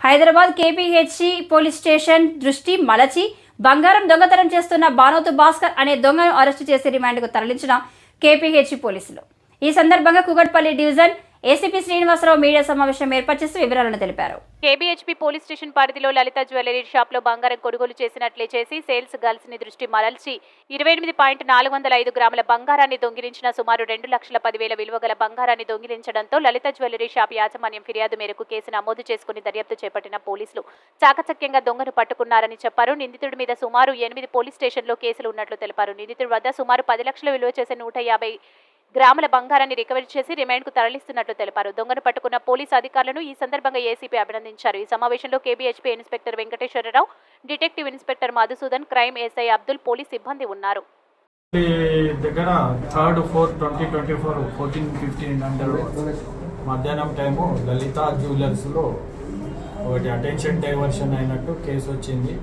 Hyderabad కేపీహెచ్సి police station దృష్టి మలచి బంగారం దొంగతనం చేస్తున్న బానోతు భాస్కర్ అనే దొంగను అరెస్టు చేసి రిమాండ్కు తరలించిన కేపీహెచ్సి పోలీసులు. ఈ సందర్భంగా Kukatpally division ACP Srinivasa Rao media సమావేశం ఏర్పాటు చేసి వివరాలను తెలిపారు. కేబీహెచ్పీ పోలీస్ స్టేషన్ పరిధిలో లలిత జ్యువెలరీ షాప్లో బంగారం కొనుగోలు చేసినట్లే చేసి సేల్స్ గర్ల్స్ని దృష్టి మరల్చి ఇరవై ఎనిమిది పాయింట్ నాలుగు వందల ఐదు గ్రాముల బంగారాన్ని దొంగిలించిన సుమారు రెండు లక్షల పదివేల విలువ గల బంగారాన్ని దొంగిలించడంతో లలిత జ్యువెలరీ షాప్ యాజమాన్యం ఫిర్యాదు మేరకు కేసు నమోదు చేసుకుని దర్యాప్తు చేపట్టిన పోలీసులు చాకచక్యంగా దొంగను పట్టుకున్నారని చెప్పారు. నిందితుడి మీద సుమారు ఎనిమిది పోలీస్ స్టేషన్లో కేసులు ఉన్నట్లు తెలిపారు. నిందితుడి వద్ద సుమారు పది లక్షల విలువ చేసే నూట యాభై గ్రాముల బంగారాన్ని రికవరీ చేసి రిమాండ్కు తరలిస్తున్నట్లు తెలిపారు. దొంగను పట్టుకున్న పోలీసు అధికారులను ఈ సందర్భంగా ఏసీపీ అభినందించారు. ఈ సమావేశంలో KPHB inspector Venkateswara Rao detective inspector Madhusudan crime SI Abdul police సిబ్బంది ఉన్నారు. దగ్గర third fourth twenty twenty four fourteen fifteen అంటారు మధ్యాహ్నం టైము లలిత జ్యువెలర్స్లో ఒకటి అటెన్షన్ డైవర్షన్ అయినట్టు కేసు వచ్చింది.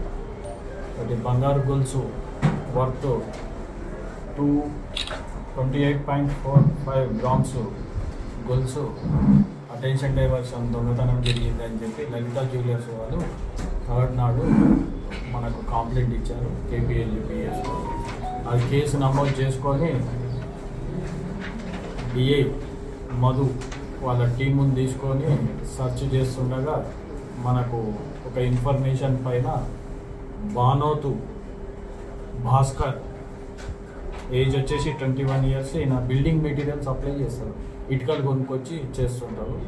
ఒకటి బంగారు గొలుసు worth two twenty eight point four five grams గొలుసు అటెన్షన్ డైవర్షన్ దొంగతనం జరిగింది అని చెప్పి లలిత జ్యువెలర్స్ వాళ్ళు థర్డ్ నాడు మనకు కంప్లైంట్ ఇచ్చారు కేపీఎల్జిపిఎస్ అది కేసు నమోదు చేసుకొని డిఏ మధు వాళ్ళ టీముని తీసుకొని సెర్చ్ చేస్తుండగా మనకు ఒక ఇన్ఫర్మేషన్ పైన బానోతు భాస్కర్ ఏజ్ వచ్చేసి ట్వంటీ వన్ ఇయర్స్ ఈయన బిల్డింగ్ మెటీరియల్ సప్లై చేస్తారు. ఇటుకలు కొనుక్కొచ్చి చేస్తుంటారు.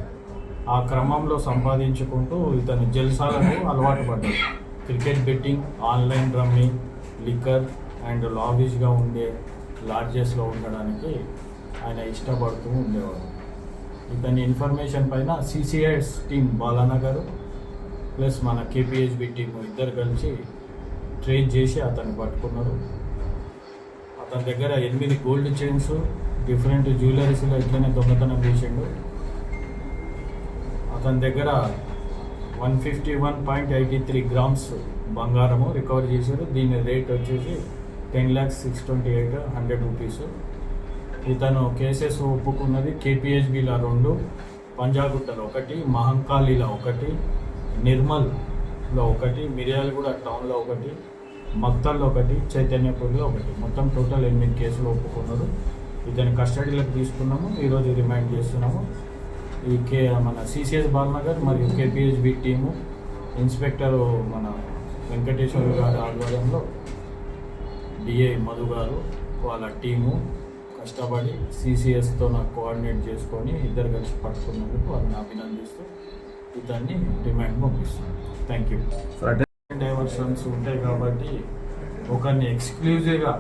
ఆ క్రమంలో సంపాదించుకుంటూ ఇతను జల్సాలకు అలవాటు పడ్డాడు. Cricket betting online rummy liquor and లాబీస్గా ఉండే లాడ్జెస్లో ఉండడానికి ఆయన ఇష్టపడుతూ ఉండేవాడు. ఇతని ఇన్ఫర్మేషన్ పైన సిసిఐస్ టీం బాలన్న గారు ప్లస్ మన కేపీహెచ్బి టీం ఇద్దరు కలిసి ట్రేస్ చేసి అతన్ని పట్టుకున్నారు. అతని దగ్గర ఎనిమిది గోల్డ్ చైన్స్ డిఫరెంట్ జ్యువెలరీస్లో ఇట్లనే దొంగతనం చేసిండు. అతని దగ్గర one fifty one point eighty three grams బంగారము రికవర్ చేశారు. దీని రేట్ వచ్చేసి ten lakhs six twenty eight hundred rupees ఇతను కేసెస్ ఒప్పుకున్నది కేపీహెచ్బిలా రెండు పంజాగుట్టలో ఒకటి మహంకాళిలో ఒకటి నిర్మల్లో ఒకటి మిర్యాలగూడ టౌన్లో ఒకటి మక్తల్లో ఒకటి చైతన్యపూర్లో ఒకటి. మొత్తం టోటల్ ఎనిమిది కేసులు ఒప్పుకున్నారు. ఇతని కస్టడీలోకి తీసుకున్నాము. ఈరోజు రిమాండ్ చేస్తున్నాము. ఈ కే మన సిసిఎస్ బాలనగర్ మరియు కేపీహెచ్బి టీము ఇన్స్పెక్టర్ మన వెంకటేశ్వర గారి ఆధ్వర్యంలో డిఏ మధు గారు వాళ్ళ టీము కష్టపడి సిసిఎస్తో నాకు కోఆర్డినేట్ చేసుకొని ఇద్దరు కలిసి పట్టుకున్నందుకు వాళ్ళని అభినందిస్తూ ఇతన్ని డిమాండ్ పంపిస్తున్నాను థ్యాంక్ యూ పర్సన్స్ ఉంటాయి కాబట్టి ఒకరిని ఎక్స్క్లూజివ్గా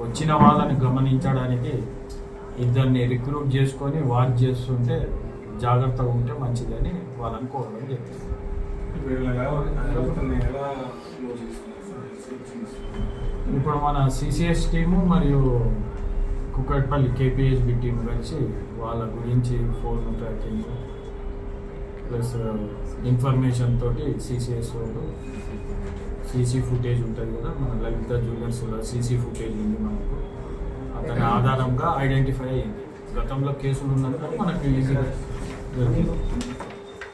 వచ్చిన వాళ్ళని గమనించడానికి ఇద్దరిని రిక్రూట్ చేసుకొని వాచ్ చేస్తుంటే జాగ్రత్తగా ఉంటే మంచిదని వాళ్ళని కోరడం చెప్తుంది ఎలా ఇప్పుడు మన సిసిఎస్ టీము మరియు కుక్కట్పల్లి కేపీహెచ్బి టీం కలిసి వాళ్ళ గురించి ఫోన్ ట్రాకింగ్ ప్లస్ ఇన్ఫర్మేషన్ తోటి సిసిఎస్ వాళ్ళు సీసీ ఫుటేజ్ ఉంటుంది కదా మన లలిత జ్యువెలర్స్లో సీసీ ఫుటేజ్ ఉంది మనకు. అతని ఆధారంగా ఐడెంటిఫై అయింది. గతంలో కేసులు ఉన్నది కానీ మనకు ఈజీగా దొరికింది